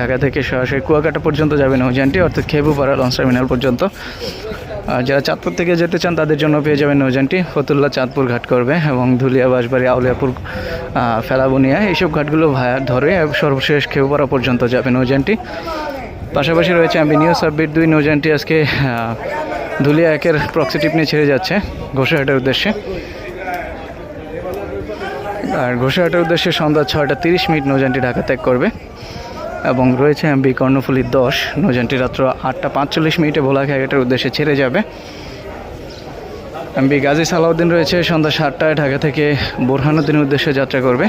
ঢাকা থেকে সরাসরি কুয়াকাটা পর্যন্ত যাবে নৌযানটি, অর্থাৎ খেবুপাড়া লঞ্চ টার্মিনাল পর্যন্ত। আর যারা চাঁদপুর থেকে যেতে চান, তাদের জন্য পেয়ে যাবেন নৌজানটি ফতুল্লা চাঁদপুর ঘাট করবে এবং ধুলিয়া, বাঁশবাড়ি, আউলিয়াপুর ফেলাবনিয়া, এইসব ঘাটগুলো ভায়া ধরে সর্বশেষ খেবুপাড়া পর্যন্ত যাবে নৌজানটি পাশাপাশি রয়েছে আমি নিউ সাবমিট দুই, নৌযানটি আজকে ধুলিয়া একের প্রক্সিটিভ নিয়ে ছেড়ে যাচ্ছে ঘোষাহাটের উদ্দেশ্যে। আর ঘোষাহাটের উদ্দেশ্যে সন্ধ্যা ছয়টা তিরিশ মিনিট নৌযানটি ঢাকা ত্যাগ করবে। এবং রয়েছে এমবি কর্ণফুলি দশ। নৌযানটি রাত্র আটটা পাঁচচল্লিশ মিনিটে ভোলা ঘাটের উদ্দেশ্যে ছেড়ে যাবে। এমবি গাজী সালাউদ্দিন রয়েছে, সন্ধ্যা সাতটায় ঢাকা থেকে বোরহানুদ্দিনের উদ্দেশ্যে যাত্রা করবে।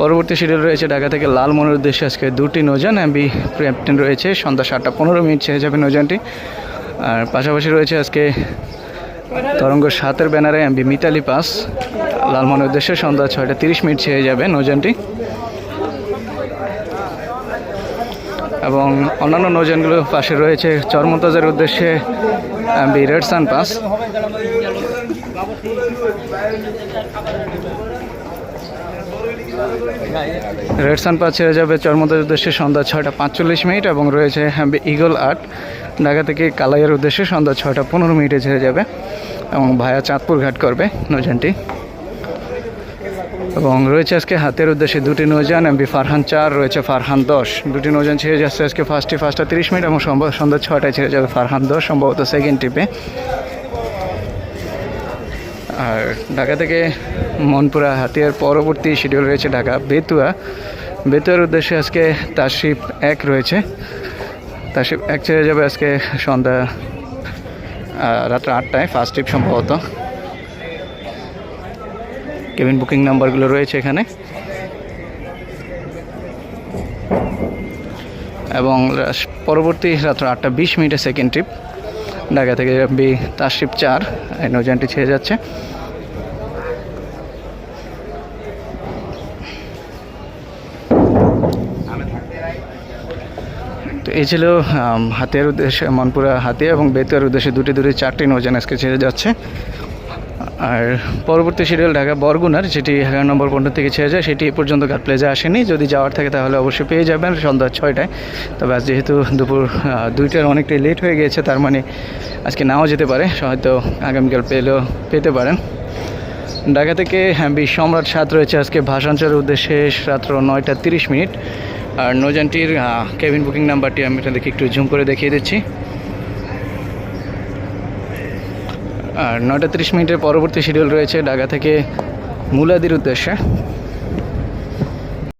পরবর্তী শিডিউল রয়েছে ঢাকা থেকে লালমনের উদ্দেশ্যে আজকে দুটি নৌযান। এমবি ক্যাপ্টেন রয়েছে, সন্ধ্যা সাতটা পনেরো মিনিট ছেড়ে যাবে নৌযানটি। আর পাশাপাশি রয়েছে আজকে তরঙ্গ সাতের ব্যানারে এমবি মিতালি পাস। লালমনের উদ্দেশ্যে সন্ধ্যা ছয়টা তিরিশ মিনিট ছেড়ে যাবে নৌযানটি এবং অন্যান্য নৌযানগুলো পাশে রয়েছে চরমতাজের উদ্দেশ্যে MB red sun pass red sun pass ছেড়ে যাবে চরমতাজের উদ্দেশ্যে সন্ধ্যা ছয়টা পাঁচচল্লিশ মিনিট এবং রয়েছে এমবি ইগল আট। ঢাকা থেকে কালাইয়ের উদ্দেশ্যে সন্ধ্যা ছয়টা পনেরো মিনিটে ছেড়ে যাবে এবং ভায়া চাঁদপুর ঘাট করবে নৌযানটি এবং রয়েছে আজকে হাতের উদ্দেশ্যে দুটি নৌযান এমবি ফারহান চার, রয়েছে ফারহান দশ। দুটি নৌযান ছেড়ে যাচ্ছে আজকে ফার্স্টে ফার্স্টটা তিরিশ মিনিট এবং সম্ভব সন্ধ্যা ছটায় ছেড়ে যাবে ফারহান দশ, সম্ভবত সেকেন্ড টিপে। আর ঢাকা থেকে মনপুরা হাতিয়ার পরবর্তী শিডিউল রয়েছে ঢাকা বেতুয়া। বেতুয়ার উদ্দেশ্যে আজকে তাশিপ এক রয়েছে। তাশিপ এক ছেড়ে যাবে আজকে সন্ধ্যা রাত্র আটটায় ফার্স্ট ট্রিপ সম্ভবত। কেবিন বুকিং নাম্বারগুলো রয়েছে এখানে। এবং পরবর্তী রাত্র আটটা বিশ মিনিটে সেকেন্ড ট্রিপ ঢাকা থেকে বি তাশরিফ চার, এই নৌযানটি ছেড়ে যাচ্ছে। তো এই ছিল হাতিয়ার উদ্দেশ্যে, মনপুরা হাতিয়া এবং বেতুয়ার উদ্দেশ্যে দুটি দুটি চারটি নৌযান আজকে ছেড়ে যাচ্ছে। আর পরবর্তী শিডিউল ঢাকা বরগুনার, যেটি এগারো নম্বর পয়েন্ট থেকে ছেড়ে যায়, সেটি এ পর্যন্ত ঘাট প্লেজে আসেনি। যদি যাওয়ার থাকে তাহলে অবশ্যই পেয়ে যাবেন সন্ধ্যা ছয়টায়। তবে আজ যেহেতু দুপুর দুইটার অনেকটাই লেট হয়ে গিয়েছে, তার মানে আজকে নাও যেতে পারে, হয়তো আগামীকাল পেলেও পেতে পারেন। ঢাকা থেকে হ্যাঁ বি সম্রাট সাত রয়েছে আজকে ভাষাঞ্চলের উদ্দেশ্যে, রাত্র নয়টা তিরিশ মিনিট। আর নৌযানটির কেবিন বুকিং নাম্বারটি আমি আপনাদেরকে একটু জুম করে দেখিয়ে দিচ্ছি। আর নয়টা তিরিশ মিনিটের পরবর্তী শিডিউল রয়েছে ঢাকা থেকে মুলাদির উদ্দেশ্যে।